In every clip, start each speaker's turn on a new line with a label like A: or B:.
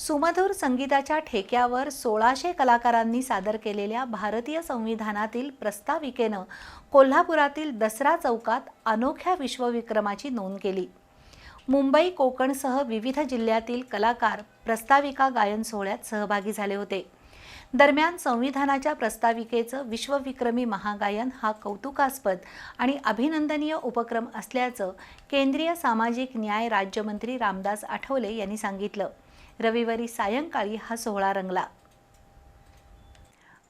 A: सुमधुर संगीताच्या ठेक्यावर सोळाशे कलाकारांनी सादर केलेल्या भारतीय संविधानातील प्रस्ताविकेनं कोल्हापुरातील दसरा चौकात अनोख्या विश्वविक्रमाची नोंद केली. मुंबई कोकणसह विविध जिल्ह्यातील कलाकार प्रस्ताविका गायन सोहळ्यात सहभागी झाले होते. दरम्यान संविधानाच्या प्रस्ताविकेचं विश्वविक्रमी महागायन हा कौतुकास्पद आणि अभिनंदनीय उपक्रम असल्याचं केंद्रीय सामाजिक न्याय राज्यमंत्री रामदास आठवले यांनी सांगितलं. रविवारी सायंकाळी हा सोहळा रंगला.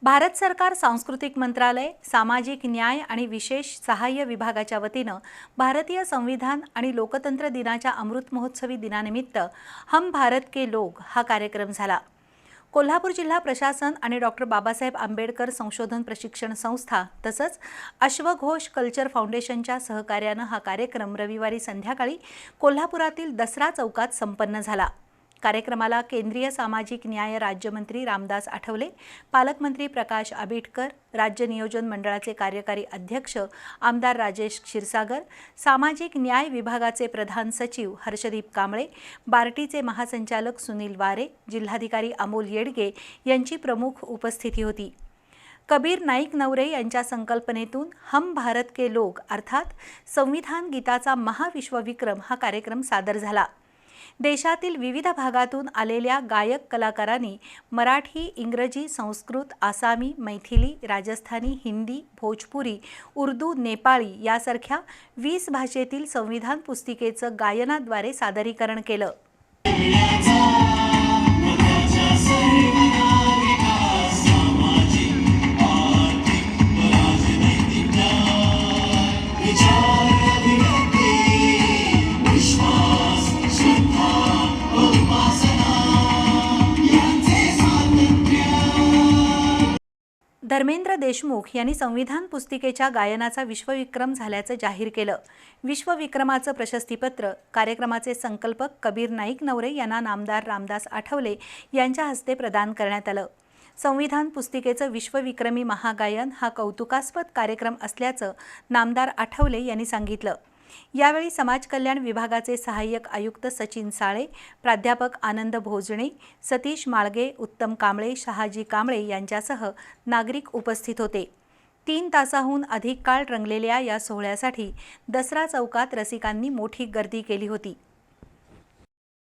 A: भारत सरकार सांस्कृतिक मंत्रालय सामाजिक न्याय आणि विशेष सहाय्य विभागाच्या वतीनं भारतीय संविधान आणि लोकतंत्र दिनाच्या अमृत महोत्सवी दिनानिमित्त हम भारत के लोग हा कार्यक्रम झाला. कोल्हापूर जिल्हा प्रशासन आणि डॉक्टर बाबासाहेब आंबेडकर संशोधन प्रशिक्षण संस्था तसंच अश्वघोष कल्चर फाउंडेशनच्या सहकार्यानं हा कार्यक्रम रविवारी संध्याकाळी कोल्हापुरातील दसरा चौकात संपन्न झाला. कार्यक्रमाला केंद्रीय सामाजिक न्याय राज्यमंत्री रामदास आठवले पालकमंत्री प्रकाश आबिटकर राज्य नियोजन मंडळाचे कार्यकारी अध्यक्ष आमदार राजेश क्षीरसागर सामाजिक न्याय विभागाचे प्रधान सचिव हर्षदीप कांबळे बार्टीचे महासंचालक सुनील वारे जिल्हाधिकारी अमोल येडगे यांची प्रमुख उपस्थिती होती. कबीर नाईक नवरे यांच्या संकल्पनेतून हम भारत के लोक अर्थात संविधान गीताचा महाविश्वविक्रम हा कार्यक्रम सादर झाला. देशातील विविध भागातून आलेल्या गायक कलाकारांनी मराठी इंग्रजी संस्कृत आसामी मैथिली राजस्थानी हिंदी भोजपुरी उर्दू नेपाळी यासारख्या वीस भाषेतील संविधान पुस्तिकेचं गायनाद्वारे सादरीकरण केलं. धर्मेंद्र देशमुख यांनी संविधान पुस्तिकेच्या गायनाचा विश्वविक्रम झाल्याचं जाहीर केलं. विश्वविक्रमाचं प्रशस्तीपत्र कार्यक्रमाचे संकल्पक कबीर नाईक नवरे यांना नामदार रामदास आठवले यांच्या हस्ते प्रदान करण्यात आलं. संविधान पुस्तिकेचं विश्वविक्रमी महागायन हा कौतुकास्पद कार्यक्रम असल्याचं नामदार आठवले यांनी सांगितलं. यावेळी समाज कल्याण विभागाचे सहाय्यक आयुक्त सचिन साळे प्राध्यापक आनंद भोजणे सतीश माळगे उत्तम कांबळे शहाजी कांबळे यांच्यासह नागरिक उपस्थित होते. तीन तासाहून अधिक काळ रंगलेल्या या सोहळ्यासाठी दसरा चौकात रसिकांनी मोठी गर्दी केली होती.